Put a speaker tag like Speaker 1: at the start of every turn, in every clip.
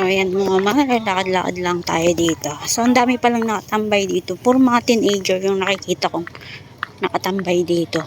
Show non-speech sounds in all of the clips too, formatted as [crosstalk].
Speaker 1: So, ayan mga mahal, lakad-lakad lang tayo dito. So, ang dami palang nakatambay dito. Puro mga teenager yung nakikita kong nakatambay dito.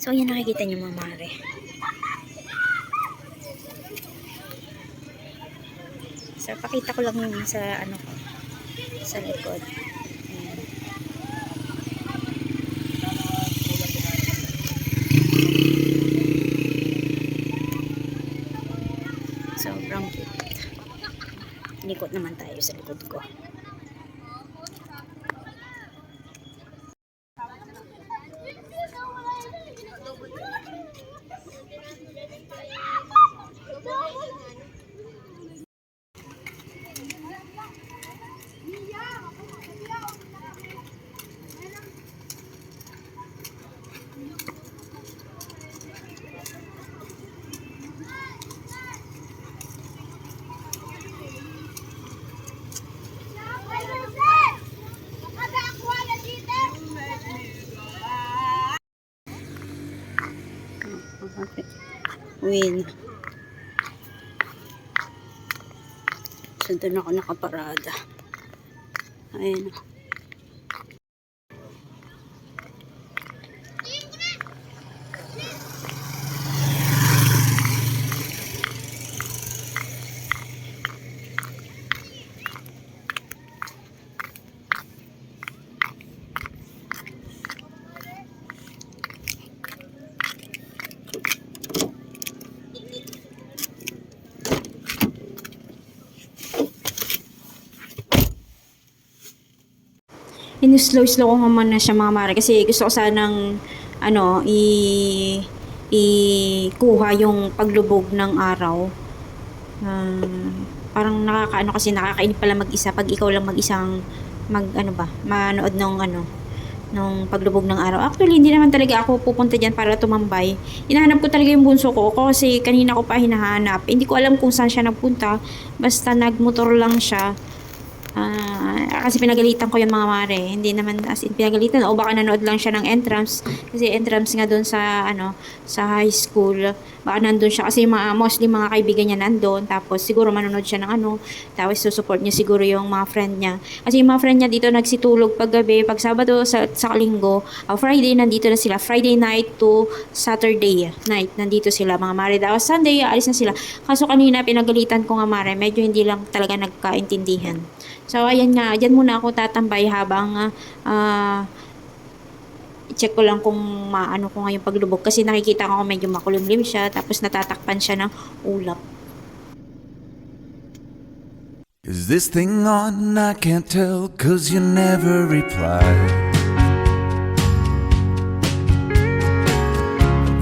Speaker 1: So ayan nakikita niyo mga mare. So, pakita ko lang yun sa ano sa likod. Sobrang cute. Likod naman tayo sa likod ko. Win. So, doon ako nakaparada. Ayan.
Speaker 2: In-slow-slow ko naman na siya mga mare kasi gusto ko sanang ano, i i-kuha yung paglubog ng araw. Ah, parang nakakaano kasi nakakainip pala mag-isa pag ikaw lang mag-isang mag ano ba, manood ng ano nung paglubog ng araw. Actually, hindi naman talaga ako pupunta diyan para tumambay. Hinahanap ko talaga yung bunso ko kasi kanina ko pa hinahanap. Hindi ko alam kung saan siya nagpunta. Basta nagmotor lang siya. Kasi pinagalitan ko yung mga mare. Hindi naman as in pinagalitan o baka nanood lang siya ng entrance kasi entrance nga doon sa ano sa high school. Baka nandun siya kasi mga mostly mga kaibigan niya nandun tapos siguro manonood siya ng ano tapos susupport niya siguro yung mga friend niya. Kasi yung mga friend niya dito nagsitulog pag gabi, pag Sabado sa, sa linggo, ah, Friday nandito na sila. Friday night to Saturday night nandito sila mga mare. Tapos Sunday alis na sila. Kaso kanina pinagalitan ko nga mare, medyo hindi lang talaga nagkaintindihan. So, ayan nga, dyan muna ako tatambay habang ah, check ko lang kung maano ko nga yung paglubog kasi nakikita ko medyo makulimlim siya tapos natatakpan siya ng ulap.
Speaker 3: Is this thing on? I can't tell, cause you never reply.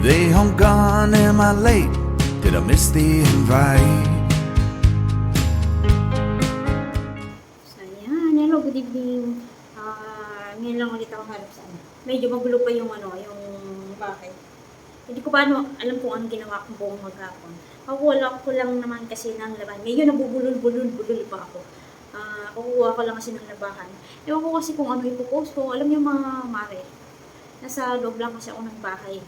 Speaker 3: They home gone, am I late? Did I miss the invite?
Speaker 2: Ah, ngayon lang ulit ako harap sa ano. Medyo magulo pa yung ano, yung bahay. Hindi ko pa ano, alam kung anong ginawa kong buong maghapon. Kakuha ko lang naman kasi ng laban. Medyo nabubulol-bulol-bulol pa ako. Ah, kukuha ko lang kasi ng labahan. Ewan ko kasi kung ano ipopost ko. Alam niyo mga mare, nasa loob lang kasi ako ng bahay.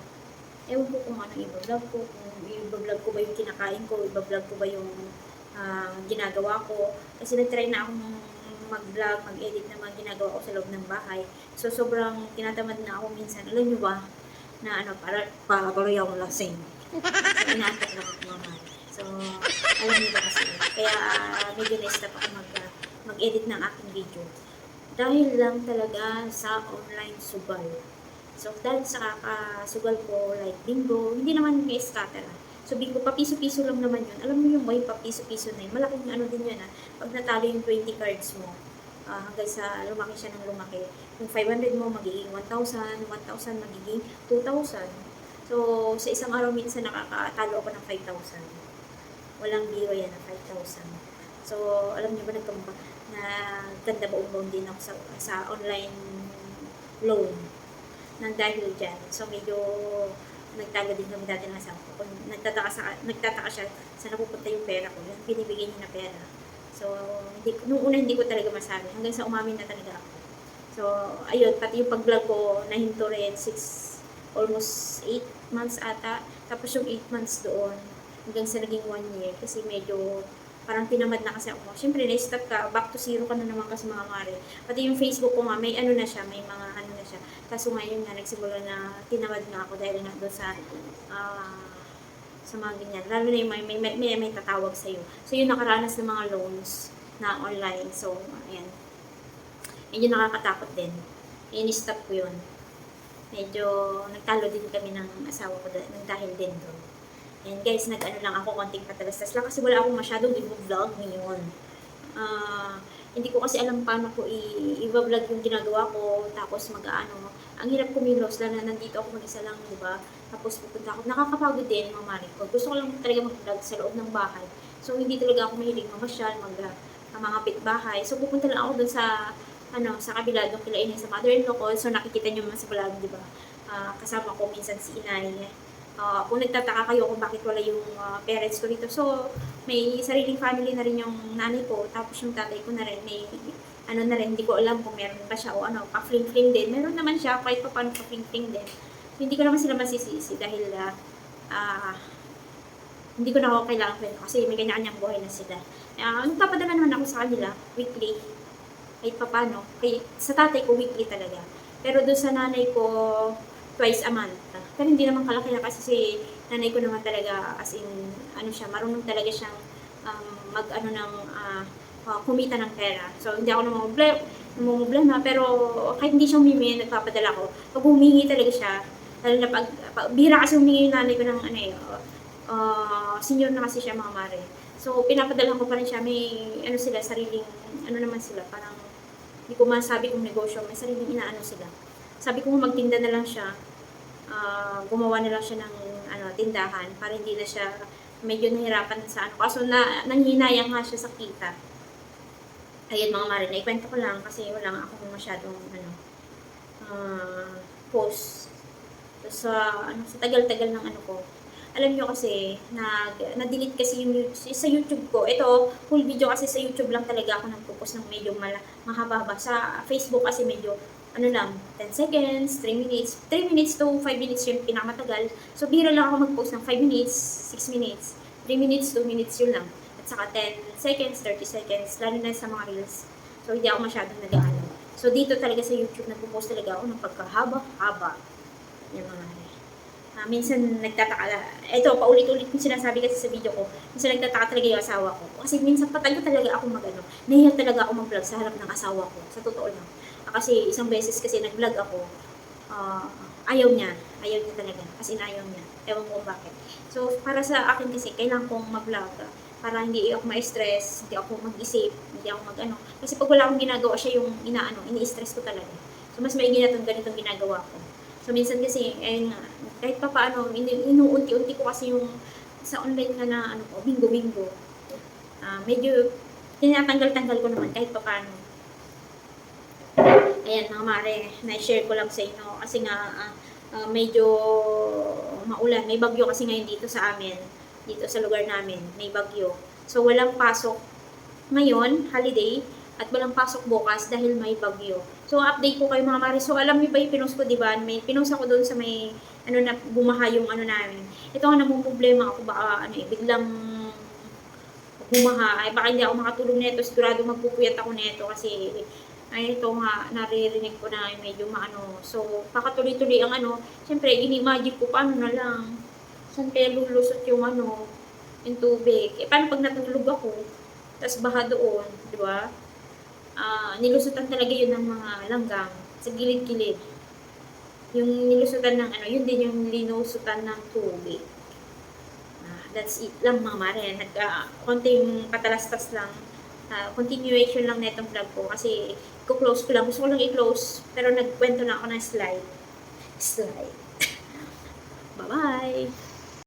Speaker 2: Ewan ko kung ano i-vlog ko, kung i-vlog ko ba yung kinakain ko, i-vlog ko ba yung ah, ginagawa ko. Kasi nag-try na akong mag-vlog, mag-edit na mga ginagawa ko sa loob ng bahay. So, sobrang tinatamad na ako minsan. Alam nyo ba, na ano, para pagkakaloy akong lasing. So, inaantok na ako mahal. So, alam niyo ba kasi, kaya ah, medyo na-stop ako mag, ah, mag-edit ng aking video. Dahil lang talaga sa online sugal. So, dahil sa kakasugal ko, like bingo, hindi naman may scatter ah. So, bingo, papiso-piso lang naman yun. Alam mo yung may papiso-piso na yun. Malaking ano din yun ah. Pag natalo yung 20 cards mo, ah, hanggang sa lumaki siya ng lumaki. Yung 500 mo, magiging 1,000. 1,000 magiging 2,000. So, sa isang araw minsan nakakatalo ako ng 5,000. Walang biro yan na 5,000. So, alam niyo ba nagkamba na ganda buong din ako sa, sa online loan nang dahil dyan. So, medyo nagtago din kami dati ng asawa ko. Kung nagtataka, sa, nagtataka siya saan napupunta yung pera ko. Yung binibigay niya na pera. So, hindi, nung una hindi ko talaga masabi. Hanggang sa umamin na talaga ako. So, ayun, pati yung pag-vlog ko, nahinto rin, 6, almost 8 months ata. Tapos yung 8 months doon, hanggang sa naging 1 year. Kasi medyo, parang tinamad na kasi ako. Siyempre, na-stop ka, back to zero ka na naman kasi mga mare. Pati yung Facebook ko nga, may ano na siya, may mga ano na siya. Kaso ngayon nga, nagsimula na tinamad na ako dahil nga doon sa, ah, sa mga ganyan. Lalo na yung may, may, may, may, may tatawag sa'yo. So, yung nakaranas ng mga loans na online. So, ayan. Medyo nakakatakot din. In-stop ko yun. Medyo nagtalo din kami ng asawa ko da- ng dahil din doon. And guys, nag-ano lang ako, konting patalastas lang kasi wala akong masyadong i-vlog ngayon. Ah, hindi ko kasi alam paano ko i-vlog yung ginagawa ko, tapos mag-ano. Ang hirap kumilos, lalo na nandito ako mag-isa lang, di ba? Tapos pupunta ako. Nakakapagod din, mga mari ko. Gusto ko lang talaga mag-vlog sa loob ng bahay. So, hindi talaga ako mahilig mamasyal, mag uh, mga pitbahay. So, pupunta lang ako dun sa ano, sa kabila doon kila inay sa mother-in-law ko. So, nakikita niyo naman sa vlog, di ba? Ah, kasama ko minsan si inay. Ah, kung nagtataka kayo kung bakit wala yung ah, parents ko dito. So, may sariling family na rin yung nanay ko. Tapos yung tatay ko na rin, may ano na rin, hindi ko alam kung meron ba siya o ano, pa-fling-fling din. Meron naman siya, kahit pa paano pa-fling-fling din. Hindi ko naman sila masisisi dahil ah, ah, hindi ko na ako kailangan kwento kasi may kanya-kanyang buhay na sila. Uh, nagpapadala naman ako sa kanila weekly kahit pa paano. Kay, sa tatay ko, weekly talaga. Pero doon sa nanay ko, twice a month. Pero hindi naman kalaki na kasi si nanay ko naman talaga, as in, ano siya, marunong talaga siyang um, mag, ano ng, ah, ah, kumita ng pera. So, hindi ako namumblema, pero kahit hindi siya humingi, nagpapadala ko. Pag humingi talaga siya, lalo na pag, pag bihira kasi humingi yung nanay ko ng, ano eh, uh, senior na kasi siya mga mare. So, pinapadala ko pa rin siya. May, ano sila, sariling, ano naman sila, parang, hindi ko masabi kung negosyo, may sariling inaano sila. Sabi ko magtinda na lang siya, ah, gumawa na lang siya ng ano, tindahan para hindi na siya medyo nahirapan sa ano. Kaso na, nanghinayang nga siya sa kita. Ayun mga mare, naikwento ko lang kasi wala nga akong masyadong ano, ah, post. So, sa, ano, sa tagal-tagal ng ano ko, alam nyo kasi, nag, na-delete kasi yung sa YouTube ko. Ito, full video kasi sa YouTube lang talaga ako nagpo-post ng medyo mala, mahaba Sa Facebook kasi medyo, ano lang, 10 seconds, 3 minutes. 3 minutes to 5 minutes yung pinakamatagal. So, biro lang ako mag-post ng 5 minutes, 6 minutes, 3 minutes, 2 minutes, yun lang. At saka 10 seconds, 30 seconds, lalo na sa mga reels. So, hindi ako masyadong nag-ano. So, dito talaga sa YouTube, nagpo-post talaga ako ng pagkahaba-haba. Yan mga Ah, minsan nagtataka, ito, paulit-ulit yung sinasabi kasi sa video ko, minsan nagtataka talaga yung asawa ko. Kasi minsan patagal talaga ako mag-ano, nahiya talaga ako mag-vlog sa harap ng asawa ko, sa totoo lang. Ah, kasi isang beses kasi nag-vlog ako, ah, ayaw niya, ayaw niya talaga, kasi ayaw niya, ewan ko bakit. So, para sa akin kasi, kailangan kong mag-vlog, para hindi ako ma-stress, hindi ako mag-isip, hindi ako mag-ano. Kasi pag wala akong ginagawa, siya yung inaano, ini-stress ko talaga. So, mas maigi na itong ganitong ginagawa ko. So, minsan kasi, eh, nga, kahit pa paano, inu- inuunti-unti ko kasi yung sa online nga na, ano ko, bingo-bingo. Ah, medyo, tinatanggal-tanggal ko naman kahit pa paano. Ayan, mga mare, na-share ko lang sa inyo kasi nga, ah, ah, medyo maulan. May bagyo kasi ngayon dito sa amin, dito sa lugar namin, may bagyo. So, walang pasok ngayon, holiday, at walang pasok bukas dahil may bagyo. So, update ko kayo mga mare. So, alam niyo ba yung pinost ko, di ba? May pinost ako doon sa may, ano na, bumaha yung ano namin. Ito ang namumblema ako, baka, ano eh, biglang humaha. Ay, baka hindi ako makatulog nito. Sigurado magpupuyat ako nito kasi ay ito nga, naririnig ko na medyo maano. So, kakatuloy-tuloy ang ano. Siyempre, ini-imagine ko, paano na lang? Saan kaya lulusot yung ano, yung tubig? Eh, paano pag natulog ako? Tapos baha doon, di ba? Ah, nilusutan talaga yun ng mga langgam sa gilid-gilid. Yung nilusutan ng ano, yun din yung linusutan ng tubig. Ah, that's it lang mga mare. Nag, ah, konting patalastas lang. Ah, continuation lang na itong vlog ko kasi ko-close ko lang. Gusto ko lang i-close pero nagkwento na ako ng slide. Slide. [laughs] Bye-bye!